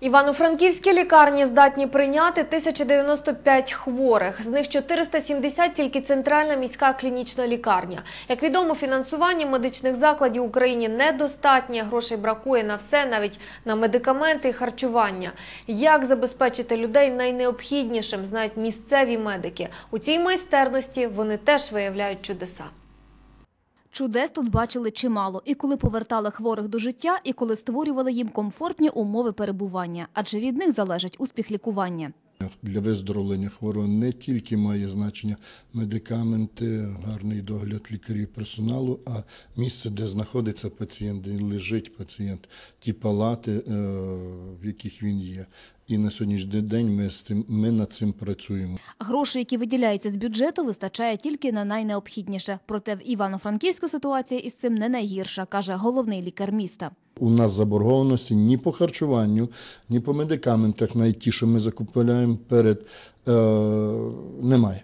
Івано-Франківські лікарні здатні прийняти 1095 хворих. З них 470 тільки центральна міська клінічна лікарня. Як відомо, фінансування медичних закладів в Україні недостатнє. Грошей бракує на все, навіть на медикаменти і харчування. Як забезпечити людей найнеобхіднішим, знають місцеві медики. У цій майстерності вони теж виявляють чудеса. Чудес тут бачили чимало, і коли повертали хворих до життя, і коли створювали їм комфортні умови перебування, адже від них залежить успіх лікування. Для виздоровлення хворого не тільки має значення медикаменти, гарний догляд лікарів персоналу, а місце, де знаходиться пацієнт, де лежить пацієнт, ті палати, е, в яких він є. І на сьогоднішній день ми, з тим, ми над цим працюємо. Грошей, які виділяються з бюджету, вистачає тільки на найнеобхідніше. Проте в Івано-Франківську ситуація із цим не найгірша, каже головний лікар міста. У нас заборгованості ні по харчуванню, ні по медикаментах, навіть ті, що ми закупляємо перед е, немає.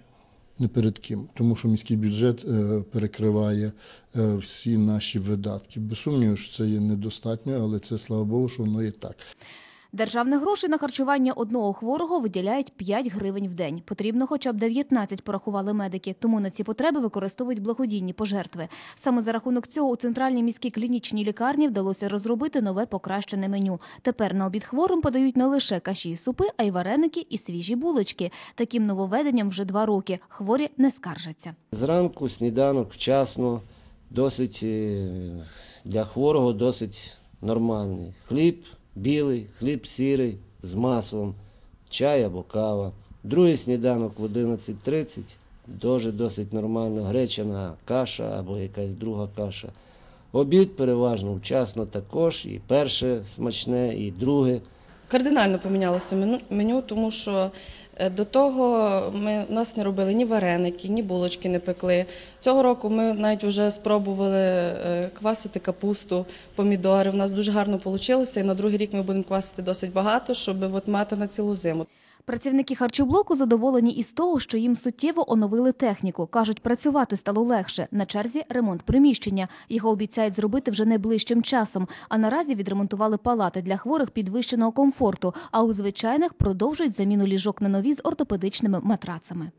Не перед ким, тому що міський бюджет е, перекриває е, всі наші видатки. Без сумніву, що це є недостатньо, але це слава Богу, що воно є так. Державних грошей на харчування одного хворого виділяють 5 гривень в день. Потрібно хоча б 19, порахували медики, тому на ці потреби використовують благодійні пожертви. Саме за рахунок цього у центральній міській клінічній лікарні вдалося розробити нове покращене меню. Тепер на обід хворим подають не лише каші і супи, а й вареники і свіжі булочки. Таким нововведенням вже два роки. Хворі не скаржаться. Зранку сніданок вчасно, досить е, для хворого досить нормальний. Хліб білий, хліб сірий з маслом, чай або кава. Другий сніданок в 11.30, дуже досить нормально, гречана каша або якась друга каша. Обід переважно вчасно також, і перше смачне, і друге. Кардинально помінялося меню- тому що до того ми нас не робили ні вареники, ні булочки не пекли. Цього року ми навіть вже спробували е, квасити капусту, помідори. У нас дуже гарно вийшло, і на другий рік ми будемо квасити досить багато, щоб от мати на цілу зиму. Працівники харчоблоку задоволені із того, що їм суттєво оновили техніку. Кажуть, працювати стало легше. На черзі ремонт приміщення. Його обіцяють зробити вже найближчим часом. А наразі відремонтували палати для хворих підвищеного комфорту. А у звичайних продовжують заміну ліжок на нові з ортопедичними матрацами.